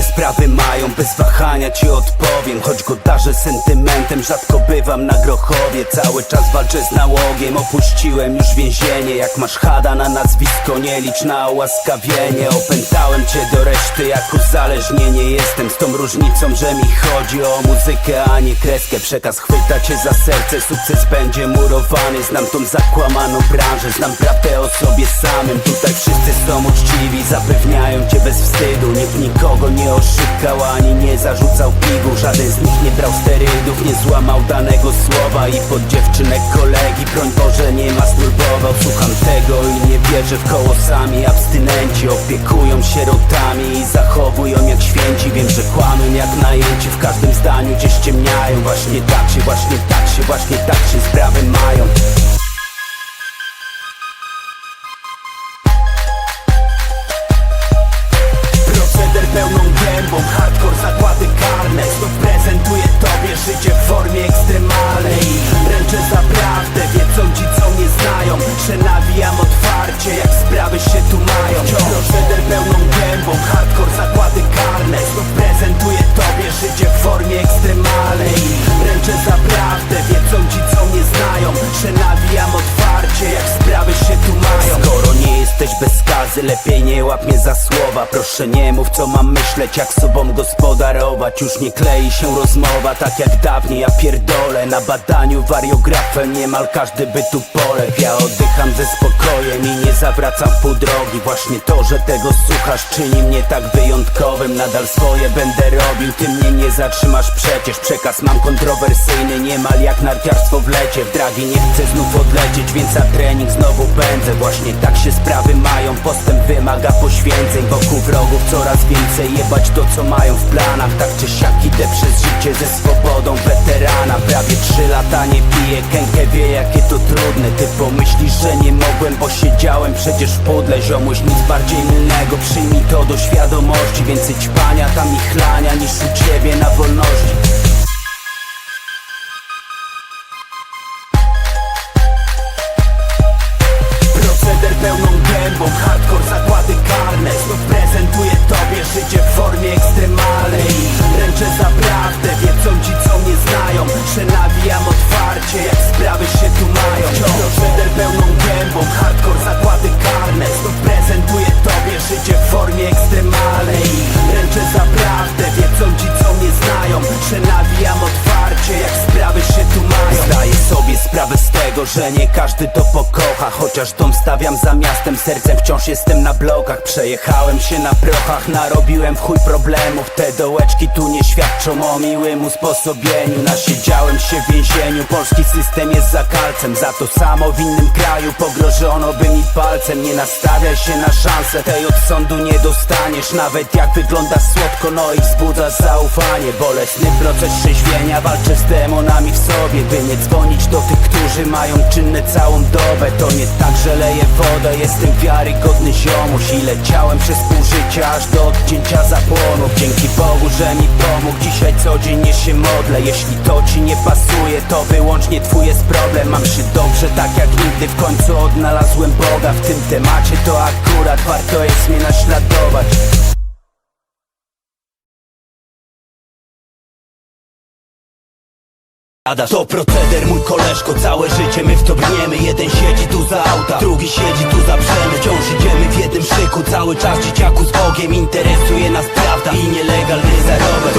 Się sprawy mają, bez wahania ci odpowiem. Choć go darzę sentymentem, rzadko bywam na Grochowie. Cały czas walczę z nałogiem, opuściłem już więzienie. Jak masz hada na nazwisko, nie licz na ułaskawienie Opętałem cię do reszty, jak uzależnienie. Jestem Z tą różnicą, że mi chodzi o muzykę, a nie kreskę. Przekaz chwyta cię za serce, sukces będzie murowany. Znam tą zakłamaną branżę, znam prawdę o sobie samym. Tutaj wszyscy są uczciwi, zapewniają cię bez wstydu. Nikogo nie oszukał, ani nie zarzucał pigu Żaden z nich nie brał sterydów, nie złamał danego słowa. I pod dziewczynę kolegi, broń Boże nie masturbował Słucham tego i nie wierzę w koło. Sami Abstynenci opiekują się rotami i zachowują jak święci. Wiem, że kłamią jak najęci, w każdym zdaniu. Gdzieś ciemniają Właśnie tak się, właśnie tak się, właśnie tak się sprawy mają pełną gębą, hardcore zakłady karne. Znów prezentuję tobie życie w formie ekstremalnej. Ręczę za prawdę, wiedzą ci co mnie znają. Że otwarcie, jak sprawy się tu mają skazy, lepiej nie łap mnie za słowa. Proszę nie mów co mam myśleć, jak sobą gospodarować. Już nie klei się rozmowa, tak jak dawniej. Ja pierdolę Na badaniu wariografem niemal każdy by tu poległ. Ja oddycham ze spokojem i nie zawracam pół drogi. Właśnie to, że tego słuchasz czyni mnie tak wyjątkowym. Nadal swoje będę robił, ty mnie nie zatrzymasz przecież. Przekaz mam kontrowersyjny, niemal jak narciarstwo w lecie. W dragi nie chcę znów odlecieć, więc na trening znowu pędzę. Właśnie tak się sprawy mają, postęp wymaga poświęceń Wokół wrogów coraz więcej, jebać to co mają w planach. Tak czy siak idę przez życie ze swobodą weterana. Prawie trzy lata nie piję, kękę wie jakie to trudne. Ty pomyślisz, że nie mogłem, bo siedziałem przecież w pudle Ziomuś nic bardziej mylnego, przyjmij to do świadomości. Więcej ćpania tam i chlania niż u ciebie na wolności. Pełną gębą, nawijam otwarcie, że nie każdy to pokocha. Chociaż dom stawiam za miastem, sercem wciąż jestem na blokach. Przejechałem się na prochach, narobiłem w chuj problemów. Te dołeczki tu nie świadczą o miłym usposobieniu. Nasiedziałem się w więzieniu, polski system jest za kalcem. Za to samo w innym kraju pogrożono by mi palcem. Nie nastawiaj się na szansę, tej od sądu nie dostaniesz. Nawet jak wygląda słodko, no i wzbudza zaufanie. Bolesny proces trzeźwienia, walczę z demonami w sobie By nie dzwonić do tych, którzy mają czynne całą dobę. To nie tak, że leję wodę, jestem wiarygodny ziomuś I leciałem przez pół życia, aż do odcięcia zapłonów Dzięki Bogu, że mi pomógł, dzisiaj codziennie się modlę. Jeśli to ci nie pasuje, to wyłącznie twój jest problem. Mam się dobrze, tak jak nigdy, w końcu odnalazłem Boga W tym temacie. To akurat warto jest mnie naśladować To proceder mój koleżko, całe życie my w to brniemy Jeden siedzi tu za auta, drugi siedzi tu za brzemy. Wciąż idziemy w jednym szyku, cały czas dzieciaku z Bogiem Interesuje nas prawda i nielegalny zarobek